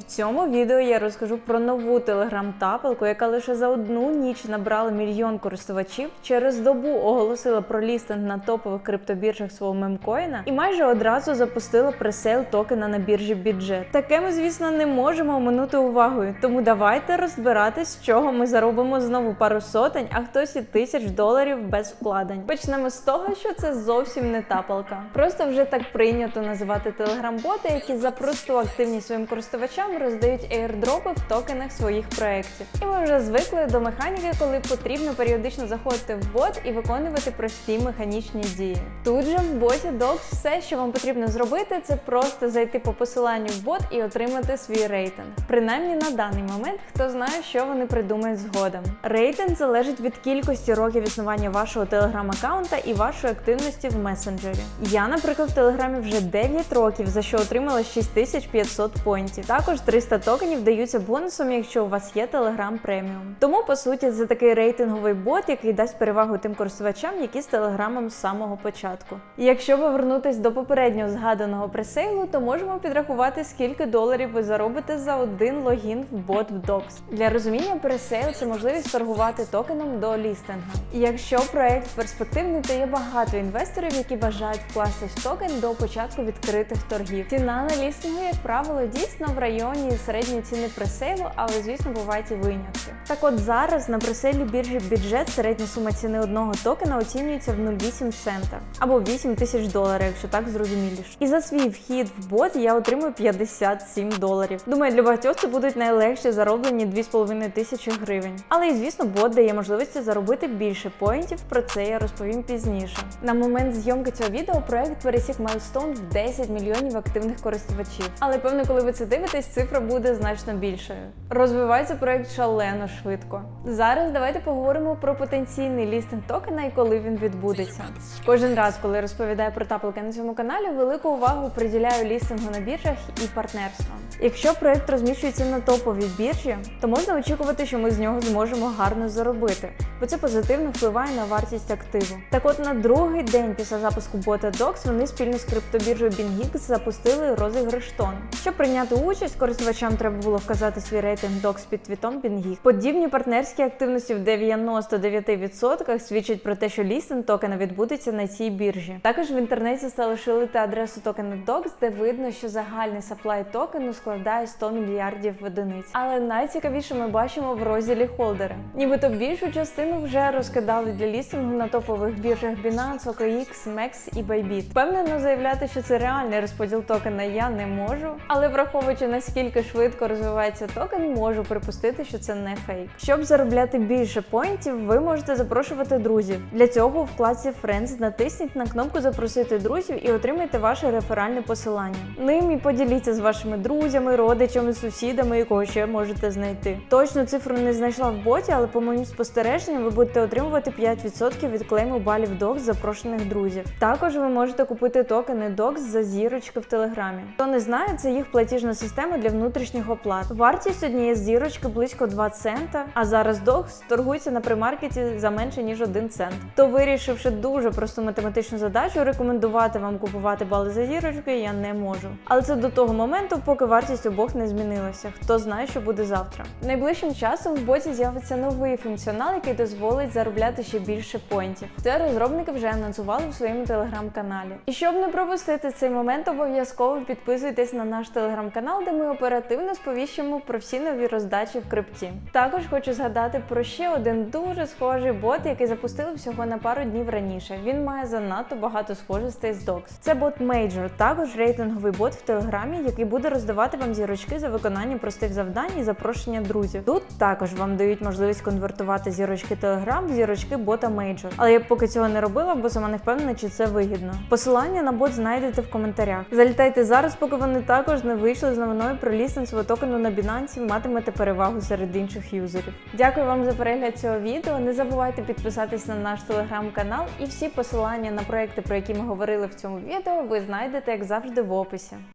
В цьому відео я розкажу про нову телеграм-тапелку, яка лише за одну ніч набрала мільйон користувачів, через добу оголосила про лістинг на топових криптобіржах свого мемкоїна і майже одразу запустила пресейл токена на біржі бюджет. Таке ми, звісно, не можемо оминути увагою. Тому давайте розбиратись, з чого ми заробимо знову пару сотень, а хтось і тисяч доларів без вкладень. Почнемо з того, що це зовсім не тапалка. Просто вже так прийнято називати телеграм-боти, які за просту активність своїм користувачам роздають аірдропи в токенах своїх проєктів. І ми вже звикли до механіки, коли потрібно періодично заходити в бот і виконувати прості механічні дії. Тут же в боті Docs все, що вам потрібно зробити, це просто зайти по посиланню в бот і отримати свій рейтинг. Принаймні на даний момент, хто знає, що вони придумають згодом. Рейтинг залежить від кількості років існування вашого телеграм-аккаунта і вашої активності в месенджері. Я, наприклад, в телеграмі вже 9 років, за що отримала 6500 поінтів. Також 300 токенів даються бонусом, якщо у вас є Telegram преміум. Тому, по суті, це такий рейтинговий бот, який дасть перевагу тим користувачам, які з телеграмом з самого початку. І якщо повернутись до попереднього згаданого пресейлу, то можемо підрахувати, скільки доларів ви заробите за один логін в бот в Docs. Для розуміння пресейл це можливість торгувати токеном до лістинга. І якщо проект перспективний, то є багато інвесторів, які бажають вкластись в токен до початку відкритих торгів. Ціна на лістингу, як правило, дійсно в районі середньої ціни пресейлу, але звісно бувають і винятки. Так от зараз на пресейлі біржі бюджет середня сума ціни одного токена оцінюється в 0,8 цента або 8 тисяч доларів, якщо так зрозуміліше. І за свій вхід в бот я отримую 57 доларів. Думаю, для багатьох це будуть найлегші зароблені 2,5 тисячі гривень. Але і звісно, бот дає можливості заробити більше поінтів. Про це я розповім пізніше. На момент зйомки цього відео проект пересік майлстоун в 10 мільйонів активних користувачів. Але певно, коли ви це дивитесь, цифра буде значно більшою. Розвивається проект шалено швидко. Зараз давайте поговоримо про потенційний лістинг токена і коли він відбудеться. Кожен раз, коли розповідаю про таплики на цьому каналі, велику увагу приділяю лістингу на біржах і партнерствам. Якщо проект розміщується на топовій біржі, то можна очікувати, що ми з нього зможемо гарно заробити, бо це позитивно впливає на вартість активу. Так от на другий день після запуску бота Docs вони спільно з криптобіржею BingX запустили розіграш тон. Щоб прийняти участь, користувачам треба було вказати свій рейтинг Docs під твітом BingX. Подібні партнерські активності в 99% свідчать про те, що лістинг токена відбудеться на цій біржі. Також в інтернеті стали шилити адресу токена Docs, де видно, що загальний саплай токену складає 100 мільярдів одиниць. Але найцікавіше ми бачимо в розділі холдери. Нібито більшу частину вже розкидали для лістингу на топових біржах Binance, OKX, MEX і Bybit. Впевнено заявляти, що це реальний розподіл токена я не можу, але враховуючи наскільки швидко розвивається токен, можу припустити, що це не фейк. Щоб заробляти більше поінтів, ви можете запрошувати друзів. Для цього у вкладці Friends натисніть на кнопку Запросити друзів і отримайте ваше реферальне посилання. Ним і поділіться з вашими друзями, родичами, сусідами, якого ще можете знайти. Точну цифру не знайшла в боті, але по моїм спостереженням ви будете отримувати 5% від клейму балів DOX запрошених друзів. Також ви можете купити токени DOX за зірочки в телеграмі. Хто не знає, це їх платіжна система для внутрішніх оплат. Вартість однієї зірочки близько 2 цента, а зараз DOX торгується на примаркеті за менше ніж 1 цент. То вирішивши дуже просту математичну задачу, рекомендувати вам купувати бали за зірочки я не можу. Але це до того моменту, поки вартість обох не змінилася. Хто знає, що буде завтра. Найближчим часом в боті з'явиться новий функціонал, який дозволить заробляти ще більше поінтів. Це розробники вже анонсували в своєму телеграм-каналі. І щоб не пропустити цей момент, обов'язково підписуйтесь на наш телеграм-канал, де оперативно сповіщимо про всі нові роздачі в крипті. Також хочу згадати про ще один дуже схожий бот, який запустили всього на пару днів раніше. Він має занадто багато схожостей з Docs. Це бот Major, також рейтинговий бот в телеграмі, який буде роздавати вам зірочки за виконання простих завдань і запрошення друзів. Тут також вам дають можливість конвертувати зірочки Telegram в зірочки бота Major. Але я поки цього не робила, бо сама не впевнена, чи це вигідно. Посилання на бот знайдете в коментарях. Залітайте зараз, поки вони також не вийшли з новиною про лістинг свого токену на Binance, матимете перевагу серед інших юзерів. Дякую вам за перегляд цього відео. Не забувайте підписатись на наш телеграм-канал і всі посилання на проекти, про які ми говорили в цьому відео, ви знайдете як завжди в описі.